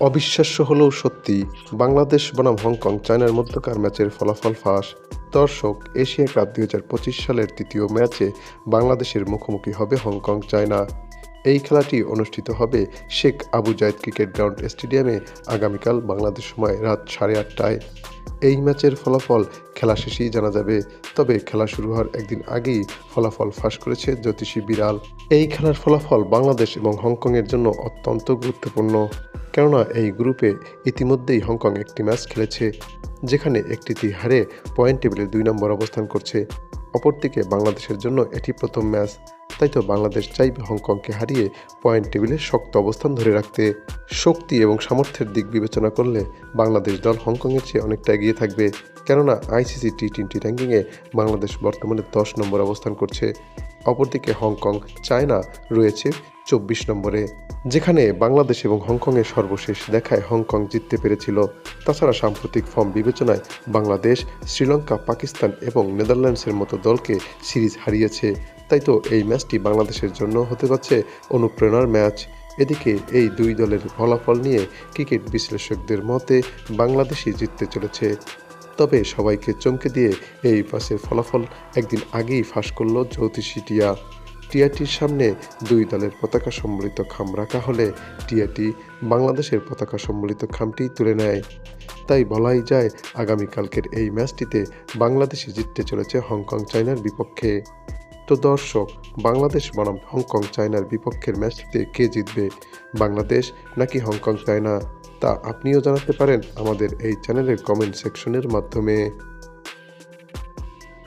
অবিশ্বাস্য হলেও সত্যি, বাংলাদেশ বনাম হংকং চায়নার মধ্যকার ম্যাচের ফলাফল ফাঁস। দর্শক, এশিয়া কাপ দুই হাজার পঁচিশ সালের তৃতীয় ম্যাচে বাংলাদেশের মুখোমুখি হবে হংকং চায়না। এই খেলাটি অনুষ্ঠিত হবে Sheikh Abu Zayed cricket ground স্টেডিয়ামে আগামীকাল বাংলাদেশ সময় রাত সাড়ে আটটায়। এই ম্যাচের ফলাফল খেলা শেষেই জানা যাবে, তবে খেলা শুরু হওয়ার একদিন আগেই ফলাফল ফাঁস করেছে জ্যোতিষী বিড়াল। এই খেলার ফলাফল বাংলাদেশ এবং হংকংয়ের জন্য অত্যন্ত গুরুত্বপূর্ণ। কেননা এই গ্রুপে ইতিমধ্যেই হংকং একটি ম্যাচ খেলেছে, যেখানে একটিতে হারে পয়েন্ট টেবিলে দুই নম্বর অবস্থান করছে। অপরদিকে বাংলাদেশের জন্য এটি প্রথম ম্যাচ, তাই তো বাংলাদেশ চাইবে হংকংকে হারিয়ে পয়েন্ট টেবিলে শক্ত অবস্থান ধরে রাখতে। শক্তি এবং সামর্থ্যের দিক বিবেচনা করলে বাংলাদেশ দল হংকংয়ের চেয়ে অনেকটা এগিয়ে থাকবে, কেননা আইসিসি টি টোয়েন্টি র্যাঙ্কিংয়ে বাংলাদেশ বর্তমানে দশ নম্বর অবস্থান করছে। অপরদিকে হংকং চায়না রয়েছে চব্বিশ নম্বরে। যেখানে বাংলাদেশ এবং হংকংয়ের সর্বশেষ দেখায় হংকং জিততে পেরেছিল। তাছাড়া সাম্প্রতিক ফর্ম বিবেচনায় বাংলাদেশ, শ্রীলঙ্কা, পাকিস্তান এবং নেদারল্যান্ডসের মতো দলকে সিরিজ হারিয়েছে। তাই তো এই ম্যাচটি বাংলাদেশের জন্য হতে যাচ্ছে অনুপ্রেরণার ম্যাচ। এদিকে এই দুই দলের ফলাফল নিয়ে ক্রিকেট বিশ্লেষকদের মতে বাংলাদেশই জিততে চলেছে। তবে সবাইকে চমকে দিয়ে এই পাসের ফলাফল একদিন আগেই ফাঁস করল জ্যোতিষী টিয়া। টিয়াটির সামনে দুই দলের পতাকা সম্বলিত খাম রাখা হলে টিয়াটি বাংলাদেশের পতাকা সম্বলিত খামটি তুলে নেয়। তাই বলাই যায়, আগামীকালকের এই ম্যাচটিতে বাংলাদেশে জিততে চলেছে হংকং চায়নার বিপক্ষে। তো দর্শক, বাংলাদেশ বনাম হংকং চায়নার বিপক্ষের ম্যাচটিতে কে জিতবে? বাংলাদেশ নাকি হংকং চায়না? তা আপনিও জানাতে পারেন আমাদের এই চ্যানেলের কমেন্ট সেকশনের মাধ্যমে।